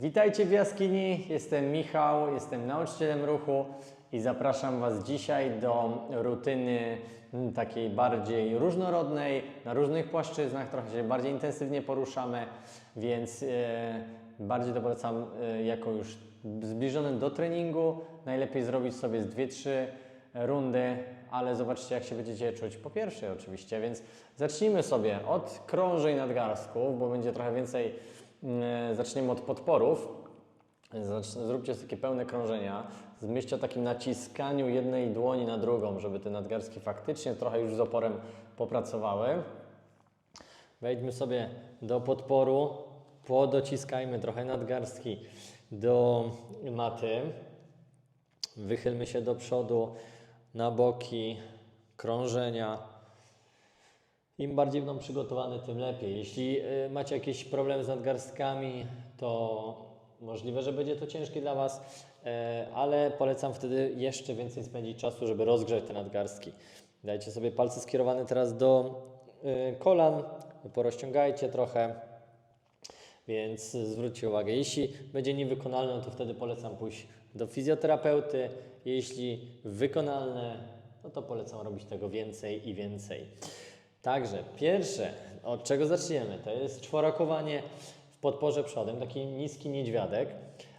Witajcie w jaskini, jestem Michał, jestem nauczycielem ruchu i zapraszam Was dzisiaj do rutyny mm, takiej bardziej różnorodnej, na różnych płaszczyznach, trochę się bardziej intensywnie poruszamy, więc e, bardziej to polecam e, jako już zbliżony do treningu. Najlepiej zrobić sobie z 2-3 rundy, ale zobaczcie jak się będziecie czuć. Po pierwszej oczywiście, więc zacznijmy sobie od krążeń nadgarstków, bo będzie trochę więcej Zaczniemy od podporów. Zróbcie takie pełne krążenia. Myślcie o takim naciskaniu jednej dłoni na drugą, żeby te nadgarstki faktycznie trochę już z oporem popracowały. Wejdźmy sobie do podporu, podociskajmy trochę nadgarstki do maty. Wychylmy się do przodu, na boki, krążenia. Im bardziej będą przygotowane, tym lepiej. Jeśli y, macie jakieś problemy z nadgarstkami, to możliwe, że będzie to ciężkie dla Was, e, ale polecam wtedy jeszcze więcej spędzić czasu, żeby rozgrzać te nadgarstki. Dajcie sobie palce skierowane teraz do y, kolan, porozciągajcie trochę, więc zwróćcie uwagę. Jeśli będzie niewykonalne, no to wtedy polecam pójść do fizjoterapeuty. Jeśli wykonalne, no to polecam robić tego więcej i więcej. Także pierwsze, od czego zaczniemy, to jest czworakowanie w podporze przodem, taki niski niedźwiadek,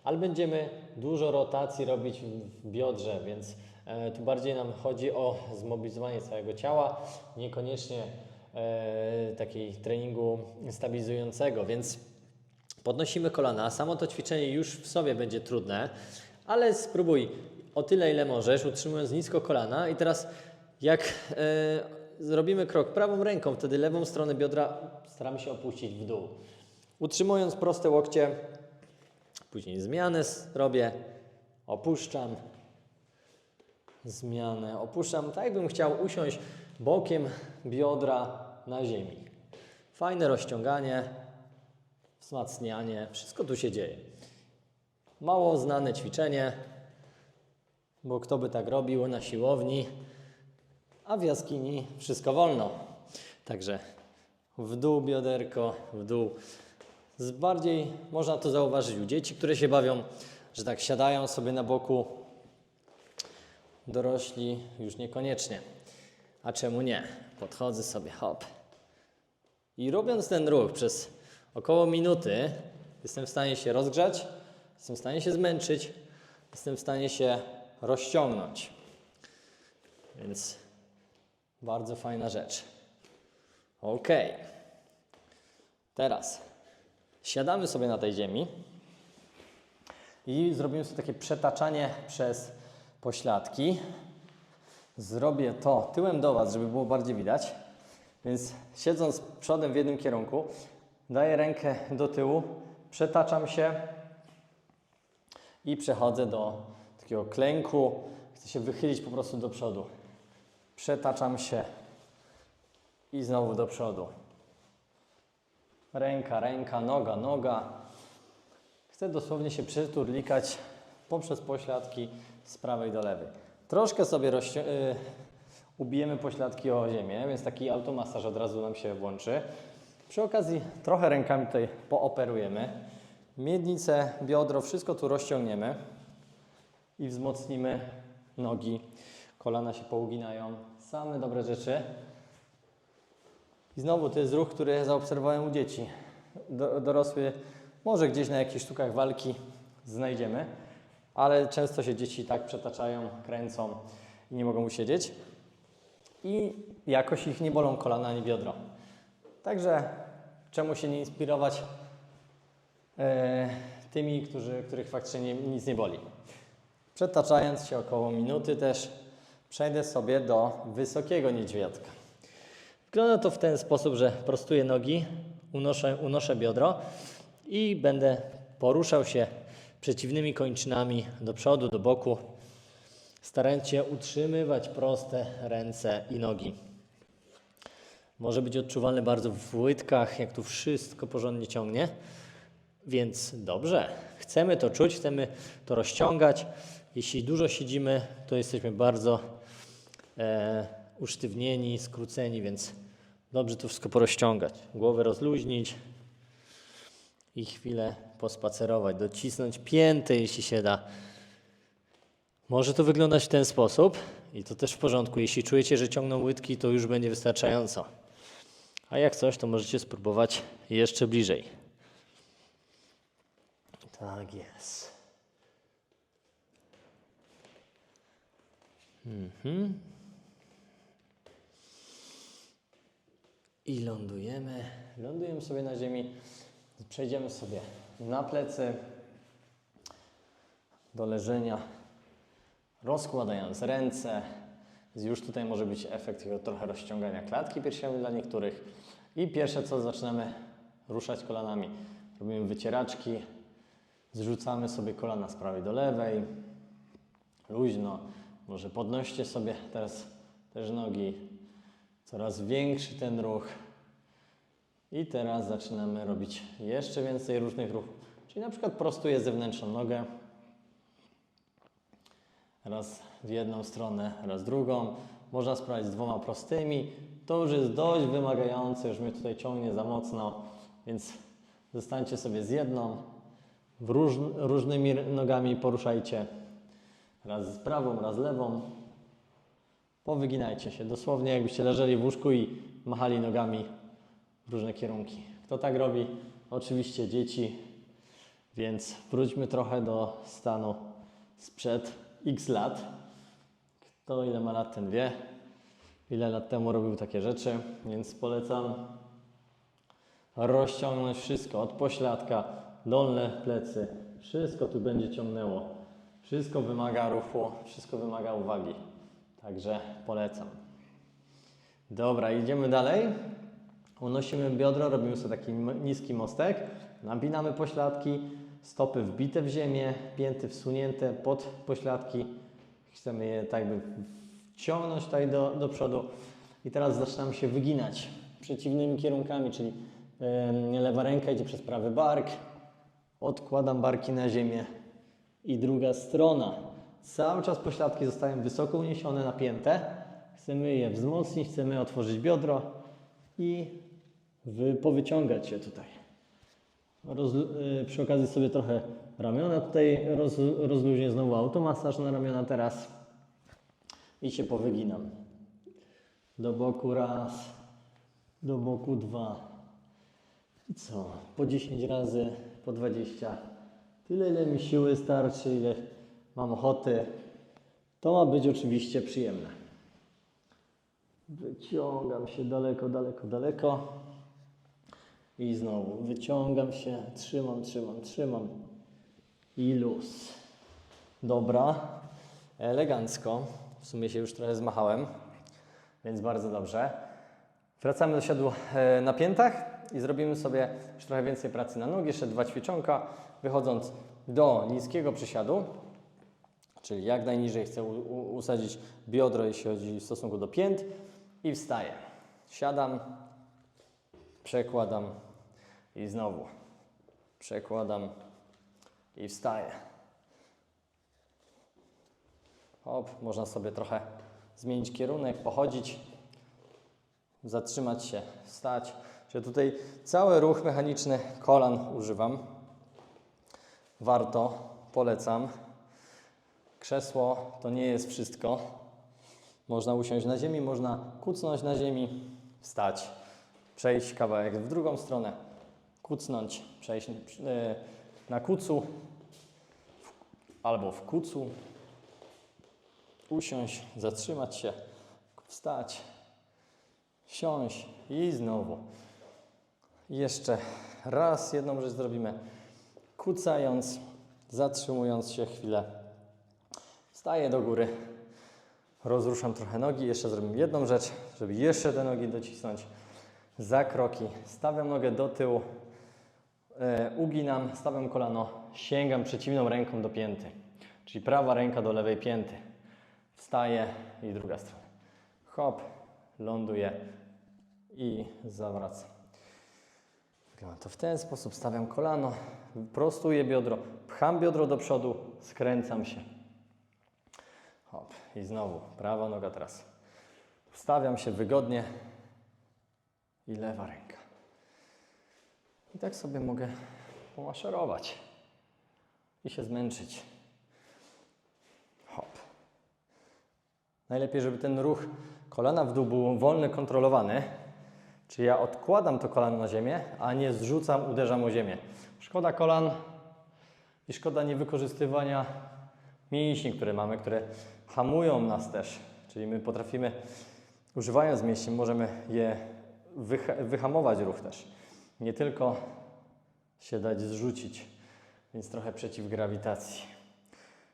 ale będziemy dużo rotacji robić w biodrze, więc e, tu bardziej nam chodzi o zmobilizowanie całego ciała, niekoniecznie e, takiej treningu stabilizującego, więc podnosimy kolana. Samo to ćwiczenie już w sobie będzie trudne, ale spróbuj o tyle, ile możesz, utrzymując nisko kolana i teraz jak e, zrobimy krok prawą ręką, wtedy lewą stronę biodra staramy się opuścić w dół. Utrzymując proste łokcie, później zmianę robię, opuszczam, zmianę, opuszczam, tak jakbym chciał usiąść bokiem biodra na ziemi. Fajne rozciąganie, wzmacnianie, wszystko tu się dzieje. Mało znane ćwiczenie, bo kto by tak robił na siłowni, a w jaskini wszystko wolno. Także w dół bioderko, w dół. Z bardziej można to zauważyć u dzieci, które się bawią, że tak siadają sobie na boku. Dorośli już niekoniecznie. A czemu nie? Podchodzę sobie, hop. I robiąc ten ruch przez około minuty, jestem w stanie się rozgrzać, jestem w stanie się zmęczyć, jestem w stanie się rozciągnąć. Więc bardzo fajna rzecz. Ok. Teraz siadamy sobie na tej ziemi i zrobimy sobie takie przetaczanie przez pośladki. Zrobię to tyłem do Was, żeby było bardziej widać. Więc siedząc przodem w jednym kierunku, daję rękę do tyłu, przetaczam się i przechodzę do takiego klęku. Chcę się wychylić po prostu do przodu. Przetaczam się i znowu do przodu. Ręka, ręka, noga, noga. Chcę dosłownie się przeturlikać poprzez pośladki z prawej do lewej. Troszkę sobie y, ubijemy pośladki o ziemię, więc taki automasaż od razu nam się włączy. Przy okazji trochę rękami tutaj pooperujemy. Miednicę, biodro, wszystko tu rozciągniemy i wzmocnimy nogi. Kolana się pouginają. Same dobre rzeczy. I znowu to jest ruch, który zaobserwowałem u dzieci. Do, dorosły może gdzieś na jakichś sztukach walki znajdziemy, ale często się dzieci tak przetaczają, kręcą i nie mogą usiedzieć. I jakoś ich nie bolą kolana ani biodro. Także czemu się nie inspirować e, tymi, którzy, których faktycznie nie, nic nie boli. Przetaczając się około minuty też przejdę sobie do wysokiego niedźwiadka. Wygląda to w ten sposób, że prostuję nogi, unoszę, unoszę biodro i będę poruszał się przeciwnymi kończynami do przodu, do boku, starając się utrzymywać proste ręce i nogi. Może być odczuwalne bardzo w łydkach, jak tu wszystko porządnie ciągnie. Więc dobrze, chcemy to czuć, chcemy to rozciągać. Jeśli dużo siedzimy, to jesteśmy bardzo e, usztywnieni, skróceni, więc dobrze to wszystko porozciągać. Głowę rozluźnić i chwilę pospacerować, docisnąć pięty, jeśli się da. Może to wyglądać w ten sposób i to też w porządku. Jeśli czujecie, że ciągną łydki, to już będzie wystarczająco. A jak coś, to możecie spróbować jeszcze bliżej. Tak jest. Mhm. I lądujemy. Lądujemy sobie na ziemi. Przejdziemy sobie na plecy do leżenia, rozkładając ręce. Już tutaj może być efekt trochę rozciągania klatki piersiowej dla niektórych. I pierwsze co zaczynamy ruszać kolanami. Robimy wycieraczki, zrzucamy sobie kolana z prawej do lewej, luźno. Może podnoście sobie teraz też nogi. Coraz większy ten ruch. I teraz zaczynamy robić jeszcze więcej różnych ruchów. Czyli na przykład prostuję zewnętrzną nogę. Raz w jedną stronę, raz drugą. Można spróbować z dwoma prostymi. To już jest dość wymagające, już mnie tutaj ciągnie za mocno, więc zostańcie sobie z jedną. Róż, różnymi nogami poruszajcie. Raz z prawą, raz lewą. Powyginajcie się, dosłownie jakbyście leżeli w łóżku i machali nogami w różne kierunki. Kto tak robi? Oczywiście dzieci, więc wróćmy trochę do stanu sprzed x lat. Kto ile ma lat, ten wie. Ile lat temu robił takie rzeczy, więc polecam rozciągnąć wszystko od pośladka, dolne plecy. Wszystko tu będzie ciągnęło. Wszystko wymaga ruchu, wszystko wymaga uwagi. Także polecam. Dobra, idziemy dalej. Unosimy biodro, robimy sobie taki niski mostek, napinamy pośladki, stopy wbite w ziemię, pięty wsunięte pod pośladki. Chcemy je tak jakby wciągnąć tutaj do, do przodu. I teraz zaczynamy się wyginać przeciwnymi kierunkami, czyli em, lewa ręka idzie przez prawy bark, odkładam barki na ziemię i druga strona. Cały czas pośladki zostają wysoko uniesione, napięte. Chcemy je wzmocnić, chcemy otworzyć biodro i wy, powyciągać się tutaj. Roz, y, przy okazji sobie trochę ramiona tutaj roz, rozluźnię. Znowu automasaż na ramiona teraz. I się powyginam. Do boku raz, do boku dwa. I co? Po 10 razy, po 20. Tyle, ile mi siły starczy, ile mam ochoty. To ma być oczywiście przyjemne. Wyciągam się daleko, daleko, daleko. I znowu wyciągam się, trzymam, trzymam, trzymam. I luz. Dobra, elegancko. W sumie się już trochę zmachałem, więc bardzo dobrze. Wracamy do siadu e, na piętach i zrobimy sobie już trochę więcej pracy na nogi, jeszcze dwa ćwiczonka, wychodząc do niskiego przysiadu, czyli jak najniżej chcę usadzić biodro, jeśli chodzi w stosunku do pięt i wstaję. Siadam, przekładam i znowu przekładam i wstaję. Hop, można sobie trochę zmienić kierunek, pochodzić, zatrzymać się, wstać. Czyli tutaj cały ruch mechaniczny kolan używam. Warto, polecam. Krzesło to nie jest wszystko. Można usiąść na ziemi, można kucnąć na ziemi, wstać, przejść kawałek w drugą stronę, kucnąć, przejść e, na kucu albo w kucu, usiąść, zatrzymać się, wstać, siąść i znowu. Jeszcze raz jedną rzecz zrobimy, kucając, zatrzymując się chwilę. Wstaję do góry, rozruszam trochę nogi, jeszcze zrobimy jedną rzecz, żeby jeszcze te nogi docisnąć. Za kroki, stawiam nogę do tyłu, e, uginam, stawiam kolano, sięgam przeciwną ręką do pięty, czyli prawa ręka do lewej pięty. Wstaję i druga strona. Hop, ląduję i zawracam. To w ten sposób. Stawiam kolano, prostuję biodro, pcham biodro do przodu, skręcam się. Hop, i znowu prawa noga teraz. Wstawiam się wygodnie i lewa ręka. I tak sobie mogę pomaszerować i się zmęczyć. Hop. Najlepiej, żeby ten ruch kolana w dół był wolny, kontrolowany. Czyli ja odkładam to kolano na ziemię, a nie zrzucam, uderzam o ziemię. Szkoda kolan i szkoda niewykorzystywania mięśni, które mamy, które hamują nas też. Czyli my potrafimy, używając mięśni, możemy je wyha- wyhamować ruch też. Nie tylko się dać zrzucić, więc trochę przeciw grawitacji.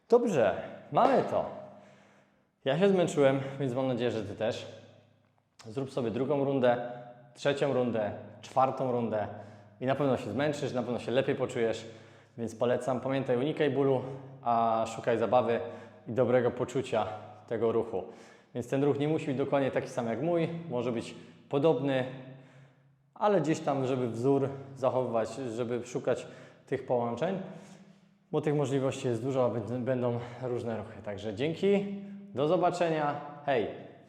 Dobrze, mamy to. Ja się zmęczyłem, więc mam nadzieję, że Ty też. Zrób sobie drugą rundę, trzecią rundę, czwartą rundę i na pewno się zmęczysz, na pewno się lepiej poczujesz, więc polecam. Pamiętaj, unikaj bólu, a szukaj zabawy i dobrego poczucia tego ruchu. Więc ten ruch nie musi być dokładnie taki sam jak mój, może być podobny, ale gdzieś tam, żeby wzór zachowywać, żeby szukać tych połączeń, bo tych możliwości jest dużo, a będą- różne ruchy. Także dzięki, do zobaczenia, hej!